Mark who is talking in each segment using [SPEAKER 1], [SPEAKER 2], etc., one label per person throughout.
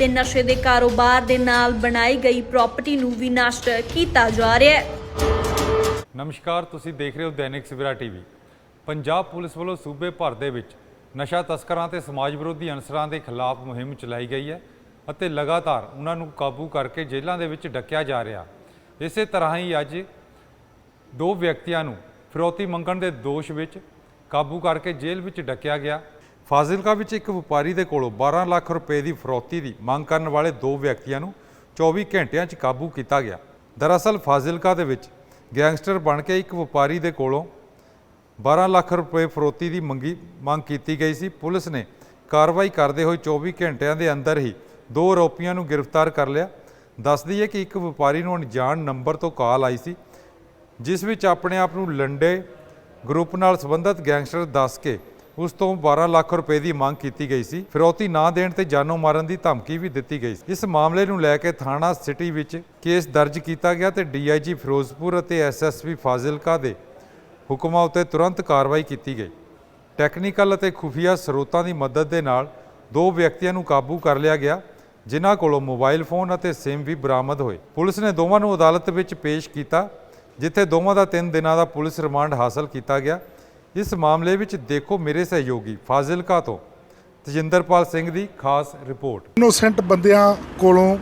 [SPEAKER 1] ਤੇ ਨਸ਼ੇ ਦੇ ਕਾਰੋਬਾਰ ਦੇ ਨਾਲ ਬਣਾਈ ਗਈ ਪ੍ਰਾਪਰਟੀ ਨੂੰ ਵੀ ਨਸ਼ਟ ਕੀਤਾ ਜਾ ਰਿਹਾ ਹੈ।
[SPEAKER 2] ਨਮਸਕਾਰ, ਤੁਸੀਂ ਦੇਖ ਰਹੇ ਹੋ ਦੈਨਿਕ ਸਵੇਰਾ ਟੀਵੀ। ਪੰਜਾਬ ਪੁਲਿਸ ਵੱਲੋਂ ਸੂਬੇ ਭਰ ਦੇ ਵਿੱਚ ਨਸ਼ਾ ਤਸਕਰਾਂ ਤੇ ਸਮਾਜ ਵਿਰੋਧੀ ਅਨਸਰਾਂ ਦੇ ਖਿਲਾਫ ਮੁਹਿੰਮ ਚਲਾਈ ਗਈ ਹੈ ਅਤੇ ਲਗਾਤਾਰ ਉਹਨਾਂ ਨੂੰ ਕਾਬੂ ਕਰਕੇ ਜੇਲ੍ਹਾਂ ਦੇ ਵਿੱਚ ਡੱਕਿਆ ਜਾ ਰਿਹਾ। ਇਸੇ ਤਰ੍ਹਾਂ ਹੀ ਅੱਜ ਦੋ ਵਿਅਕਤੀਆਂ ਨੂੰ ਫਿਰੌਤੀ ਮੰਗਣ ਦੇ ਦੋਸ਼ ਵਿੱਚ ਕਾਬੂ ਕਰਕੇ ਜੇਲ੍ਹ ਵਿੱਚ ਡੱਕਿਆ ਗਿਆ। ਫਾਜ਼ਿਲਕਾ ਵਿੱਚ ਇੱਕ ਵਪਾਰੀ ਦੇ ਕੋਲੋਂ 12 ਲੱਖ ਰੁਪਏ ਦੀ ਫਰੋਤੀ ਦੀ ਮੰਗ ਕਰਨ ਵਾਲੇ ਦੋ ਵਿਅਕਤੀਆਂ ਨੂੰ 24 ਘੰਟਿਆਂ 'ਚ ਕਾਬੂ ਕੀਤਾ ਗਿਆ। ਦਰਅਸਲ, ਫਾਜ਼ਿਲਕਾ ਦੇ ਵਿੱਚ ਗੈਂਗਸਟਰ ਬਣ ਕੇ ਇੱਕ ਵਪਾਰੀ ਦੇ ਕੋਲੋਂ 12 ਲੱਖ ਰੁਪਏ ਫਰੋਤੀ ਦੀ ਮੰਗੀ, ਮੰਗ ਕੀਤੀ ਗਈ ਸੀ। ਪੁਲਿਸ ਨੇ ਕਾਰਵਾਈ ਕਰਦੇ ਹੋਏ 24 ਘੰਟਿਆਂ ਦੇ ਅੰਦਰ ਹੀ ਦੋ ਆਰੋਪੀਆਂ ਨੂੰ ਗ੍ਰਿਫਤਾਰ ਕਰ ਲਿਆ। ਦੱਸਦੀ ਹੈ ਕਿ ਇੱਕ ਵਪਾਰੀ ਨੂੰ ਅਣਜਾਣ ਨੰਬਰ ਤੋਂ ਕਾਲ ਆਈ ਸੀ, ਜਿਸ ਵਿੱਚ ਆਪਣੇ ਆਪ ਨੂੰ ਲੰਡੇ ਗਰੁੱਪ ਨਾਲ ਸੰਬੰਧਿਤ ਗੈਂਗਸਟਰ ਦੱਸ ਕੇ ਉਸ ਤੋਂ 12 ਲੱਖ ਰੁਪਏ ਦੀ ਮੰਗ ਕੀਤੀ ਗਈ ਸੀ। ਫਿਰੌਤੀ ਨਾ ਦੇਣ ਤੇ ਜਾਨੋਂ ਮਾਰਨ ਦੀ ਧਮਕੀ ਵੀ ਦਿੱਤੀ ਗਈ ਸੀ। ਇਸ ਮਾਮਲੇ ਨੂੰ ਲੈ ਕੇ ਥਾਣਾ ਸਿਟੀ ਵਿੱਚ ਕੇਸ ਦਰਜ ਕੀਤਾ ਗਿਆ ਤੇ ਡੀਆਈਜੀ ਫਿਰੋਜ਼ਪੁਰ ਅਤੇ ਐਸਐਸਪੀ ਫਾਜ਼ਿਲਕਾ ਦੇ ਹੁਕਮਾਂ ਉੱਤੇ ਤੁਰੰਤ ਕਾਰਵਾਈ ਕੀਤੀ ਗਈ। ਟੈਕਨੀਕਲ ਅਤੇ ਖੁਫੀਆ ਸਰੋਤਾਂ ਦੀ ਮਦਦ ਦੇ ਨਾਲ ਦੋ ਵਿਅਕਤੀਆਂ ਨੂੰ ਕਾਬੂ ਕਰ ਲਿਆ ਗਿਆ, ਜਿਨ੍ਹਾਂ ਕੋਲੋਂ ਮੋਬਾਈਲ ਫੋਨ ਅਤੇ ਸਿਮ ਵੀ ਬਰਾਮਦ ਹੋਏ। ਪੁਲਿਸ ਨੇ ਦੋਵਾਂ ਨੂੰ ਅਦਾਲਤ ਵਿੱਚ ਪੇਸ਼ ਕੀਤਾ, ਜਿੱਥੇ ਦੋਵਾਂ ਦਾ 3 ਦਿਨਾਂ ਦਾ ਪੁਲਿਸ ਰਿਮਾਂਡ ਹਾਸਲ ਕੀਤਾ ਗਿਆ। ਇਸ ਮਾਮਲੇ ਵਿੱਚ ਦੇਖੋ ਮੇਰੇ ਸਹਿਯੋਗੀ ਫਾਜ਼ਿਲਕਾ ਤੋਂ ਤਜਿੰਦਰਪਾਲ ਸਿੰਘ ਦੀ ਖਾਸ ਰਿਪੋਰਟ।
[SPEAKER 3] ਇਨੋਸੈਂਟ ਬੰਦਿਆਂ ਕੋਲੋਂ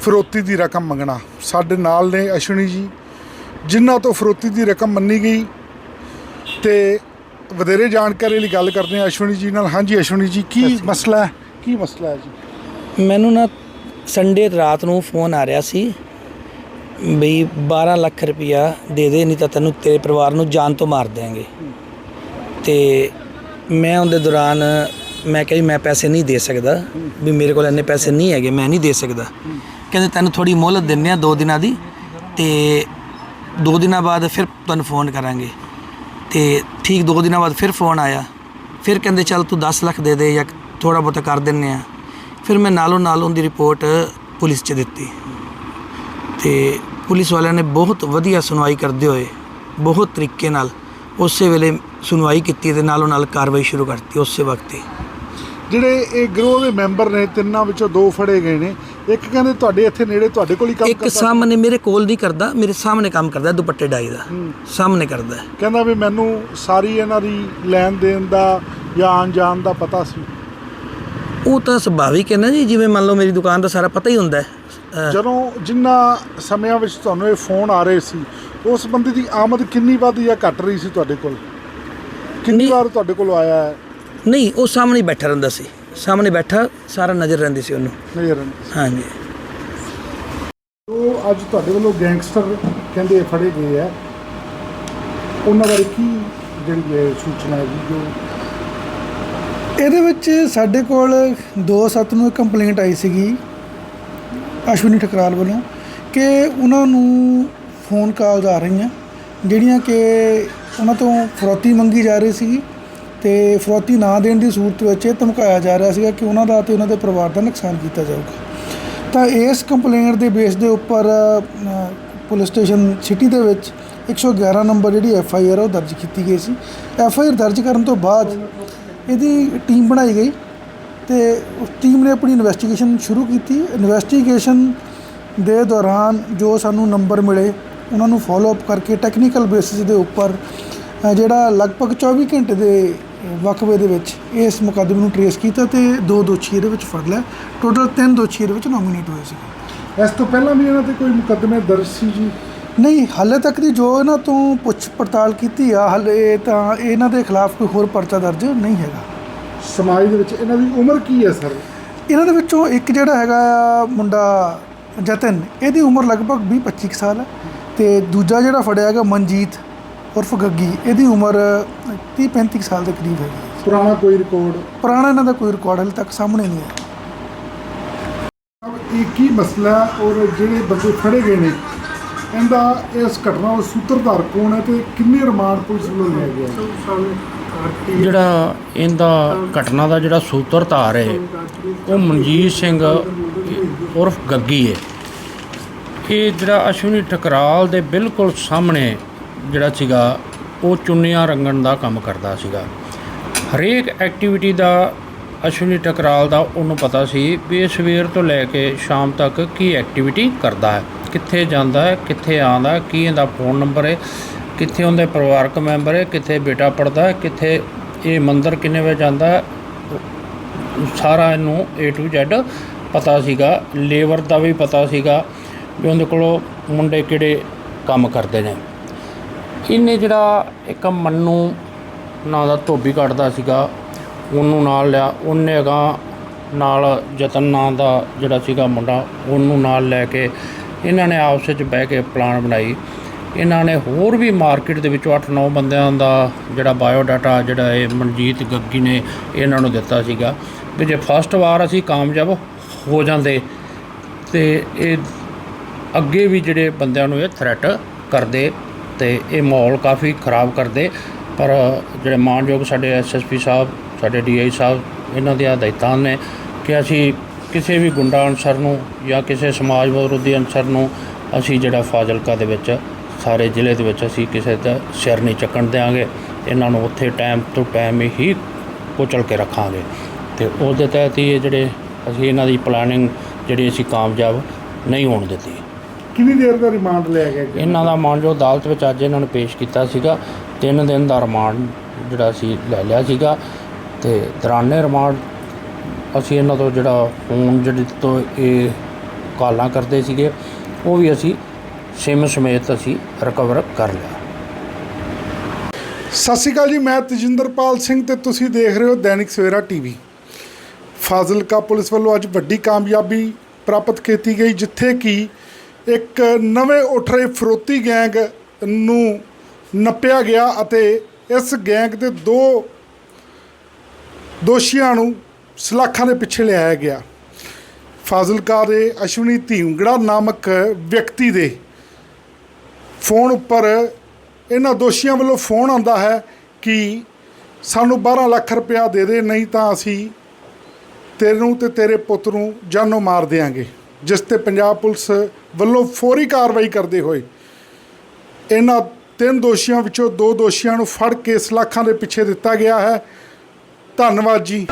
[SPEAKER 3] ਫਰੋਤੀ ਦੀ ਰਕਮ ਮੰਗਣਾ। ਸਾਡੇ ਨਾਲ ਨੇ ਅਸ਼ਵਨੀ ਜੀ ਜਿਨ੍ਹਾਂ ਤੋਂ ਫਰੋਤੀ ਦੀ ਰਕਮ ਮੰਨੀ ਗਈ। ਤੇ ਵਧੇਰੇ ਜਾਣਕਾਰੀ ਲਈ ਗੱਲ ਕਰਦੇ ਹਾਂ ਅਸ਼ਵਨੀ ਜੀ ਨਾਲ। ਹਾਂਜੀ ਅਸ਼ਵਨੀ ਜੀ ਕੀ ਮਸਲਾ ਹੈ? ਕੀ ਮਸਲਾ ਹੈ ਜੀ?
[SPEAKER 4] ਮੈਨੂੰ ਨਾ ਸੰਡੇ ਰਾਤ ਨੂੰ ਫੋਨ ਆ ਰਿਹਾ ਸੀ ਬਈ 12 ਲੱਖ ਰੁਪਇਆ ਦੇ ਦੇ ਨਹੀਂ ਤਾਂ ਤੈਨੂੰ ਤੇਰੇ ਪਰਿਵਾਰ ਨੂੰ ਜਾਨ ਤੋਂ ਮਾਰ ਦਿਆਂਗੇ। ਤੇ ਮੈਂ ਉਹਦੇ ਦੌਰਾਨ ਮੈਂ ਕਿਹਾ ਜੀ, ਮੈਂ ਪੈਸੇ ਨਹੀਂ ਦੇ ਸਕਦਾ, ਵੀ ਮੇਰੇ ਕੋਲ ਇੰਨੇ ਪੈਸੇ ਨਹੀਂ ਹੈਗੇ, ਮੈਂ ਨਹੀਂ ਦੇ ਸਕਦਾ। ਕਹਿੰਦੇ, ਤੈਨੂੰ ਥੋੜੀ ਮੋਹਲਤ ਦਿੰਨੇ ਆ ਦੋ ਦਿਨਾਂ ਦੀ ਤੇ ਦੋ ਦਿਨਾਂ ਬਾਅਦ ਫਿਰ ਤੁਹਾਨੂੰ ਫੋਨ ਕਰਾਂਗੇ। ਤੇ ਠੀਕ ਦੋ ਦਿਨਾਂ ਬਾਅਦ ਫਿਰ ਫੋਨ ਆਇਆ। ਫਿਰ ਕਹਿੰਦੇ, ਚੱਲ ਤੂੰ 10 ਲੱਖ ਦੇ ਦੇ ਜਾਂ ਥੋੜਾ ਬਹੁਤਾ ਕਰ ਦਿੰਨੇ ਆ ਫਿਰ ਮੈਂ ਨਾਲੋਂ ਨਾਲ ਉਹਦੀ ਰਿਪੋਰਟ ਪੁਲਿਸ 'ਚ ਦਿੱਤੀ। ਤੇ ਪੁਲਿਸ ਵਾਲਿਆਂ ਨੇ ਬਹੁਤ ਵਧੀਆ ਸੁਣਵਾਈ ਕਰਦੇ ਹੋਏ, ਬਹੁਤ ਤਰੀਕੇ ਨਾਲ ਉਸੇ ਵੇਲੇ ਸੁਣਵਾਈ ਕੀਤੀ ਤੇ ਨਾਲੋਂ ਨਾਲ ਕਾਰਵਾਈ ਸ਼ੁਰੂ ਕਰਤੀ ਉਸੇ ਵਕਤ ਹੀ।
[SPEAKER 3] ਜਿਹੜੇ ਇਹ ਗਰੋਹ ਦੇ ਮੈਂਬਰ ਨੇ ਤਿੰਨਾਂ ਵਿੱਚੋਂ ਦੋ ਫੜੇ ਗਏ ਨੇ। ਇੱਕ ਕਹਿੰਦੇ ਤੁਹਾਡੇ ਇੱਥੇ ਨੇੜੇ ਤੁਹਾਡੇ ਕੋਲ ਹੀ ਕੰਮ
[SPEAKER 4] ਇੱਕ
[SPEAKER 3] ਕਰਦਾ।
[SPEAKER 4] ਸਾਹਮਣੇ ਮੇਰੇ ਕੋਲ ਨਹੀਂ ਕਰਦਾ ਮੇਰੇ ਸਾਹਮਣੇ ਕੰਮ ਕਰਦਾ ਦੁਪੱਟੇ ਡਾਈ ਦਾ। ਸਾਹਮਣੇ ਕਰਦਾ। ਹੈ।
[SPEAKER 3] ਕਹਿੰਦਾ ਵੀ ਮੈਨੂੰ ਸਾਰੀ ਇਹਨਾਂ ਦੀ ਲੈਣ ਦੇਣ ਦਾ ਜਾਂ ਆਉਣ ਜਾਣ ਦਾ ਪਤਾ ਸੀ।
[SPEAKER 4] ਉਹ ਤਾਂ ਸੁਭਾਵਿਕ ਹੈ ਨਾ ਜੀ ਜਿਵੇਂ ਮੰਨ ਲਓ ਮੇਰੀ ਦੁਕਾਨ ਦਾ ਸਾਰਾ ਪਤਾ ਹੀ ਹੁੰਦਾ ਹੈ। ਅਹ
[SPEAKER 3] ਜਦੋਂ ਜਿੰਨਾ ਸਮਿਆਂ ਵਿੱਚ ਤੁਹਾਨੂੰ ਇਹ ਫੋਨ ਆ ਰਹੇ ਸੀ ਉਸ ਬੰਦੇ ਦੀ ਆਮਦ ਕਿੰਨੀ ਵੱਧ ਜਾਂ ਘਟ ਰਹੀ ਸੀ ਤੁਹਾਡੇ ਕੋਲ? ਕਿੰਨੀ। ਵਾਰ ਤੁਹਾਡੇ ਕੋਲ ਆਇਆ ਹੈ
[SPEAKER 4] ਨਹੀਂ ਉਹ ਸਾਹਮਣੇ ਹੀ ਬੈਠਾ ਰਹਿੰਦਾ ਸੀ ਸਾਹਮਣੇ ਬੈਠਾ ਸਾਰਾ ਨਜ਼ਰ ਰਹਿੰਦੀ ਸੀ ਉਹਨੂੰ
[SPEAKER 3] ਨਜ਼ਰ ਆਉਂਦੀ?
[SPEAKER 4] ਹਾਂਜੀ
[SPEAKER 3] ਉਹ ਅੱਜ ਤੁਹਾਡੇ ਵੱਲੋਂ ਗੈਂਗਸਟਰ ਕਹਿੰਦੇ ਫੜੇ ਗਏ ਆ ਉਹਨਾਂ ਬਾਰੇ ਕੀ ਜਿਹੜੀ ਸੂਚਨਾ ਹੈ ਜੀ ਜੋ
[SPEAKER 5] ਇਹਦੇ ਵਿੱਚ ਸਾਡੇ ਕੋਲ 2/7 ਨੂੰ ਇੱਕ ਕੰਪਲੇਂਟ ਆਈ ਸੀਗੀ ਅਸ਼ਵਨੀ ਠਕਰਾਲ ਵੱਲੋਂ ਕਿ ਉਹਨਾਂ ਨੂੰ ਫੋਨ ਕਾਲਸ ਆ ਰਹੀਆਂ ਜਿਹੜੀਆਂ ਕਿ ਉਹਨਾਂ ਤੋਂ ਫਰੋਤੀ ਮੰਗੀ ਜਾ ਰਹੀ ਸੀਗੀ ਤੇ ਫਰੋਤੀ ਨਾ ਦੇਣ ਦੀ ਸੂਰਤ ਵਿੱਚ ਇਹ ਧਮਕਾਇਆ ਜਾ ਰਿਹਾ ਸੀਗਾ ਕਿ ਉਹਨਾਂ ਦਾ ਤੇ ਉਹਨਾਂ ਦੇ ਪਰਿਵਾਰ ਦਾ ਨੁਕਸਾਨ ਕੀਤਾ ਜਾਊਗਾ। ਤਾਂ ਇਸ ਕੰਪਲੇਂਟ ਦੇ ਬੇਸ ਦੇ ਉੱਪਰ ਪੁਲਿਸ ਸਟੇਸ਼ਨ ਸਿਟੀ ਦੇ ਵਿੱਚ 111 ਨੰਬਰ ਜਿਹੜੀ ਐਫ ਆਈ ਆਰ ਉਹ ਦਰਜ ਕੀਤੀ ਗਈ ਸੀ। ਐਫ ਆਈ ਆਰ ਦਰਜ ਕਰਨ ਤੋਂ ਬਾਅਦ ਇਹਦੀ ਟੀਮ ਬਣਾਈ ਗਈ ਤੇ ਉਸ ਟੀਮ ਨੇ ਆਪਣੀ ਇਨਵੈਸਟੀਗੇਸ਼ਨ ਸ਼ੁਰੂ ਕੀਤੀ। ਇਨਵੈਸਟੀਗੇਸ਼ਨ ਦੇ ਦੌਰਾਨ ਜੋ ਸਾਨੂੰ ਨੰਬਰ ਮਿਲੇ ਉਹਨਾਂ ਨੂੰ ਫਾਲੋ ਅਪ ਕਰਕੇ ਟੈਕਨੀਕਲ ਬੇਸਿਸ ਦੇ ਉੱਪਰ ਜਿਹੜਾ ਲਗਭਗ 24 ਘੰਟੇ ਦੇ ਵਕਫੇ ਦੇ ਵਿੱਚ ਇਸ ਮੁਕੱਦਮੇ ਨੂੰ ਟਰੇਸ ਕੀਤਾ ਤੇ ਦੋ ਦੋਸ਼ੀ ਇਹਦੇ ਵਿੱਚ ਫੜ ਲਿਆ। ਟੋਟਲ ਤਿੰਨ ਦੋਸ਼ੀ ਇਹਦੇ ਵਿੱਚ ਨੋਮੀਨੇਟ ਹੋਏ ਸੀ
[SPEAKER 3] ਇਸ ਤੋਂ ਪਹਿਲਾਂ ਵੀ ਇਹਨਾਂ ਤੇ ਕੋਈ ਮੁਕੱਦਮੇ ਦਰਜ ਸੀ ਜੀ?
[SPEAKER 5] ਨਹੀਂ ਹਾਲੇ ਤੱਕ ਦੀ ਜੋ ਇਹਨਾਂ ਤੋਂ ਪੁੱਛ ਪੜਤਾਲ ਕੀਤੀ ਆ ਹਾਲੇ ਤਾਂ ਇਹਨਾਂ ਦੇ ਖਿਲਾਫ ਕੋਈ ਹੋਰ ਪਰਚਾ ਦਰਜ ਨਹੀਂ ਹੈਗਾ।
[SPEAKER 3] ਸਮਾਜ ਦੇ ਵਿੱਚ ਇਹਨਾਂ ਦੀ ਉਮਰ ਕੀ ਹੈ ਸਰ?
[SPEAKER 5] ਇਹਨਾਂ ਦੇ ਵਿੱਚੋਂ ਇੱਕ ਜਿਹੜਾ ਹੈਗਾ ਮੁੰਡਾ ਜਤਨ ਇਹਦੀ ਉਮਰ ਲਗਭਗ 20 25 ਕੁ ਸਾਲ ਹੈ। ਤੇ ਦੂਜਾ ਜਿਹੜਾ ਫੜਿਆ ਹੈਗਾ ਮਨਜੀਤ ਉਰਫ ਗੱਗੀ ਇਹਦੀ ਉਮਰ 30 35 ਸਾਲ ਦੇ ਕਰੀਬ ਹੈਗੀ ਹੈ।
[SPEAKER 3] ਪੁਰਾਣਾ ਕੋਈ ਰਿਕਾਰਡ
[SPEAKER 5] ਪੁਰਾਣਾ ਇਹਨਾਂ ਦਾ ਕੋਈ ਰਿਕਾਰਡ ਹਾਲੇ ਤੱਕ ਸਾਹਮਣੇ ਨਹੀਂ ਆਇਆ
[SPEAKER 3] ਇਹ ਕੀ ਮਸਲਾ ਔਰ ਜਿਹੜੇ ਬੰਦੇ ਫੜੇ ਗਏ ਨੇ ਇਹਦਾ ਇਸ ਘਟਨਾ ਦਾ ਸੂਤਰਧਾਰ ਕੌਣ ਹੈ ਤੇ ਕਿੰਨੇ ਰਿਮਾਂਡ ਪੁਲਿਸ ਵੱਲੋਂ ਲਿਆ ਗਿਆ ਹੈ?
[SPEAKER 6] ਜਿਹੜਾ ਇਹਦਾ ਘਟਨਾ ਦਾ ਜਿਹੜਾ ਸੂਤਰਧਾਰ ਹੈ ਉਹ ਮਨਜੀਤ ਸਿੰਘ ਉਰਫ ਗੱਗੀ ਹੈ ਇਹ ਜਿਹੜਾ ਅਸ਼ਵਨੀ ਟਕਰਾਲ ਦੇ ਬਿਲਕੁਲ ਸਾਹਮਣੇ ਜਿਹੜਾ ਸੀਗਾ, ਉਹ ਚੁੰਨੀਆਂ ਰੰਗਣ ਦਾ ਕੰਮ ਕਰਦਾ ਸੀਗਾ। ਹਰੇਕ ਐਕਟੀਵਿਟੀ ਦਾ ਅਸ਼ਵਨੀ ਟਕਰਾਲ ਦਾ ਉਹਨੂੰ ਪਤਾ ਸੀ ਵੀ ਇਹ ਸਵੇਰ ਤੋਂ ਲੈ ਕੇ ਸ਼ਾਮ ਤੱਕ ਕੀ ਐਕਟੀਵਿਟੀ ਕਰਦਾ ਹੈ, ਕਿੱਥੇ ਜਾਂਦਾ ਹੈ, ਕਿੱਥੇ ਆਉਂਦਾ ਕੀ ਇਹਦਾ ਫੋਨ ਨੰਬਰ ਹੈ, ਕਿੱਥੇ ਉਹਦੇ ਪਰਿਵਾਰਕ ਮੈਂਬਰ ਹੈ, ਕਿੱਥੇ ਬੇਟਾ ਪੜਦਾ ਹੈ, ਕਿੱਥੇ ਇਹ ਮੰਦਰ ਕਿੰਨੇ ਵਜੇ ਜਾਂਦਾ ਸਾਰਾ ਇਹਨੂੰ A to Z ਪਤਾ ਸੀਗਾ, ਲੇਬਰ ਦਾ ਵੀ ਪਤਾ ਸੀਗਾ ਵੀ ਉਹਦੇ ਕੋਲੋਂ ਮੁੰਡੇ ਕਿਹੜੇ ਕੰਮ ਕਰਦੇ ਨੇ। ਇਹਨੇ ਜਿਹੜਾ ਇੱਕ ਮੰਨੂ ਨਾਂ ਦਾ ਧੋਬੀ ਕੱਢਦਾ ਸੀਗਾ, ਉਹਨੂੰ ਨਾਲ ਲਿਆ, ਉਹਨੇ ਅਗਾਂਹ ਨਾਲ ਜਤਨ ਨਾਂ ਦਾ ਜਿਹੜਾ ਸੀਗਾ ਮੁੰਡਾ, ਉਹਨੂੰ ਨਾਲ ਲੈ ਕੇ ਇਹਨਾਂ ਨੇ ਆਪਸ ਵਿੱਚ ਬਹਿ ਕੇ ਪਲਾਨ ਬਣਾਈ। ਇਹਨਾਂ ਨੇ ਹੋਰ ਵੀ ਮਾਰਕੀਟ ਦੇ ਵਿੱਚੋਂ 8-9 ਬੰਦਿਆਂ ਦਾ ਜਿਹੜਾ ਬਾਇਓ ਡਾਟਾ ਜਿਹੜਾ ਇਹ ਮਨਜੀਤ ਗੱਗੀ ਨੇ, ਇਹਨਾਂ ਨੂੰ ਦਿੱਤਾ ਸੀਗਾ। ਵੀ ਜੇ ਫਸਟ ਵਾਰ ਅਸੀਂ ਕਾਮਯਾਬ ਹੋ ਜਾਂਦੇ, ਤੇ ਇਹ ਅੱਗੇ ਵੀ ਜਿਹੜੇ ਬੰਦਿਆਂ ਨੂੰ ਇਹ ਥ੍ਰੈਟ ਕਰਦੇ ਤੇ ਇਹ ਮਾਹੌਲ ਕਾਫੀ ਖਰਾਬ ਕਰਦੇ। ਪਰ ਜਿਹੜੇ ਮਾਨਯੋਗ ਸਾਡੇ ਐਸਐਸਪੀ ਸਾਹਿਬ, ਸਾਡੇ ਡੀਆਈ ਸਾਹਿਬ, ਇਹਨਾਂ ਦੀਆਂ ਹਦਾਇਤਾਂ ਨੇ ਕਿ ਅਸੀਂ ਕਿਸੇ ਵੀ ਗੁੰਡਾ ਅਨਸਰ ਨੂੰ ਜਾਂ ਕਿਸੇ ਸਮਾਜ ਵਿਰੋਧੀ ਅਨਸਰ ਨੂੰ ਅਸੀਂ ਜਿਹੜਾ ਫਾਜ਼ਿਲਕਾ ਦੇ ਵਿੱਚ, ਸਾਰੇ ਜ਼ਿਲ੍ਹੇ ਦੇ ਵਿੱਚ ਅਸੀਂ ਕਿਸੇ ਦਾ ਸਿਰ ਨਹੀਂ ਚੱਕਣ ਦਿਆਂਗੇ। ਇਹਨਾਂ ਨੂੰ ਉੱਥੇ ਟਾਈਮ ਤੋਂ ਟਾਈਮ ਹੀ ਕੁਚਲ ਕੇ ਰੱਖਾਂਗੇ। ਤੇ ਉਹਦੇ ਤਹਿਤ ਹੀ ਇਹ ਜਿਹੜੇ ਅਸੀਂ ਇਹਨਾਂ ਦੀ ਪਲਾਨਿੰਗ ਜਿਹੜੀ ਅਸੀਂ ਕਾਮਯਾਬ ਨਹੀਂ ਹੋਣ ਦਿੱਤੀ।
[SPEAKER 3] ਕਿੰਨੀ ਦੇਰ ਦਾ ਰਿਮਾਂਡ ਲਿਆ ਗਿਆ ਜੀ?
[SPEAKER 6] ਇਹਨਾਂ ਦਾ ਮਾਨਯੋਗ ਅਦਾਲਤ ਵਿੱਚ ਅੱਜ ਇਹਨਾਂ ਨੂੰ ਪੇਸ਼ ਕੀਤਾ ਸੀਗਾ। ਤਿੰਨ ਦਿਨ ਦਾ ਰਿਮਾਂਡ ਜਿਹੜਾ ਅਸੀਂ ਲੈ ਲਿਆ ਸੀਗਾ ਤੇ ਦੌਰਾਨੇ ਰਿਮਾਂਡ ਅਸੀਂ ਇਹਨਾਂ ਤੋਂ ਜਿਹੜਾ ਫੋਨ ਜਿਹੜੀ ਤੋਂ ਇਹ ਕਾਲਾਂ ਕਰਦੇ ਸੀਗੇ ਉਹ ਵੀ ਅਸੀਂ ਸਿਮ ਸਮੇਤ ਅਸੀਂ ਰਿਕਵਰ ਕਰ ਲਿਆ।
[SPEAKER 3] ਸਤਿ ਸ਼੍ਰੀ ਅਕਾਲ ਜੀ ਮੈਂ ਤਜਿੰਦਰਪਾਲ ਸਿੰਘ ਤੇ ਤੁਸੀਂ ਦੇਖ ਰਹੇ ਹੋ ਦੈਨਿਕ ਸਵੇਰਾ ਟੀਵੀ। ਫਾਜ਼ਿਲਕਾ ਪੁਲਿਸ ਵੱਲੋਂ ਅੱਜ ਵੱਡੀ ਕਾਮਯਾਬੀ ਪ੍ਰਾਪਤ ਕੀਤੀ ਗਈ ਜਿੱਥੇ ਕਿ ਇੱਕ ਨਵੇਂ ਉੱਠ ਰਹੇ ਫਰੋਤੀ ਗੈਂਗ ਨੂੰ ਨੱਪਿਆ ਗਿਆ ਅਤੇ ਇਸ ਗੈਂਗ ਦੇ ਦੋ ਦੋਸ਼ੀਆਂ ਨੂੰ ਸਲਾਖਾਂ ਦੇ ਪਿੱਛੇ ਲਿਆਇਆ ਗਿਆ। ਫਾਜ਼ਿਲਕਾ ਦੇ ਅਸ਼ਵਨੀ ਧੀਮਗੜਾ ਨਾਮਕ ਵਿਅਕਤੀ ਦੇ ਫੋਨ ਉੱਪਰ ਇਹਨਾਂ ਦੋਸ਼ੀਆਂ ਵੱਲੋਂ ਫੋਨ ਆਉਂਦਾ ਹੈ ਕਿ ਸਾਨੂੰ 12 ਲੱਖ ਰੁਪਇਆ ਦੇ ਦੇ, ਨਹੀਂ ਤਾਂ ਅਸੀਂ ਤੈਨੂੰ ਤੇ ਤੇਰੇ ਪੁੱਤ ਨੂੰ ਜਾਨੋਂ ਮਾਰ ਦੇਵਾਂਗੇ ਜਿਸ ਤੇ ਪੰਜਾਬ ਪੁਲਿਸ ਵੱਲੋਂ ਫੌਰੀ ਕਾਰਵਾਈ ਕਰਦੇ ਹੋਏ ਇਹਨਾਂ ਤਿੰਨ ਦੋਸ਼ੀਆਂ ਵਿੱਚੋਂ ਦੋ ਦੋਸ਼ੀਆਂ ਨੂੰ ਫੜ ਕੇ ਸਲਾਖਾਂ ਦੇ ਪਿੱਛੇ ਦਿੱਤਾ ਗਿਆ ਹੈ। ਧੰਨਵਾਦ ਜੀ।